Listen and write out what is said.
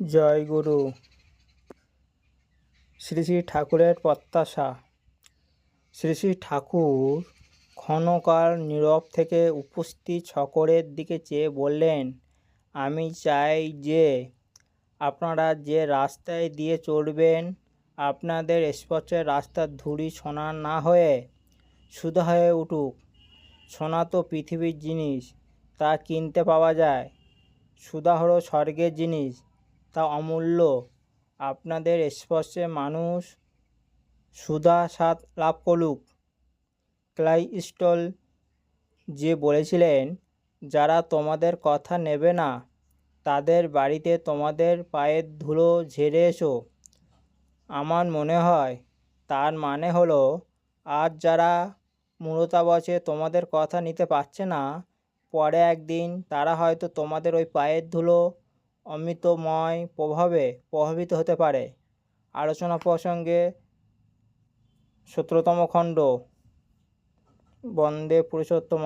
জয় গুরু। শ্রী শ্রী ঠাকুরের প্রত্যাশা। শ্রী শ্রী ঠাকুর ক্ষণকাল নীরব থেকে উপস্থিত সকলের দিকে চেয়ে বললেন, আমি চাই যে আপনারা যে রাস্তায় দিয়ে চলবেন আপনাদের স্পর্শের রাস্তার ধূড়ি সোনা না হয়ে সুধা হয়ে উঠুক। সোনা তো পৃথিবীর জিনিস, তা কিনতে পাওয়া যায়। সুধা হলো স্বর্গের জিনিস তা অমূল্য। আপনাদের স্পর্শে মানুষ সুধা স্বাদ লাভ করুক। ক্লাইস্টল যে বলেছিলেন, যারা তোমাদের কথা নেবে না, তাদের বাড়িতে তোমাদের পায়ের ধুলো ঝেড়ে এসো। আমার মনে হয়, তার মানে হলো, আজ যারা মূলতাবচে তোমাদের কথা নিতে পারছে না, পরে একদিন তারা হয়তো তোমাদের ওই পায়ের ধুলো অমৃতময় প্রভাবে প্রভাবিত হতে পারে। আলোচনা প্রসঙ্গে সতেরোতম খণ্ড বন্দে পুরুষোত্তম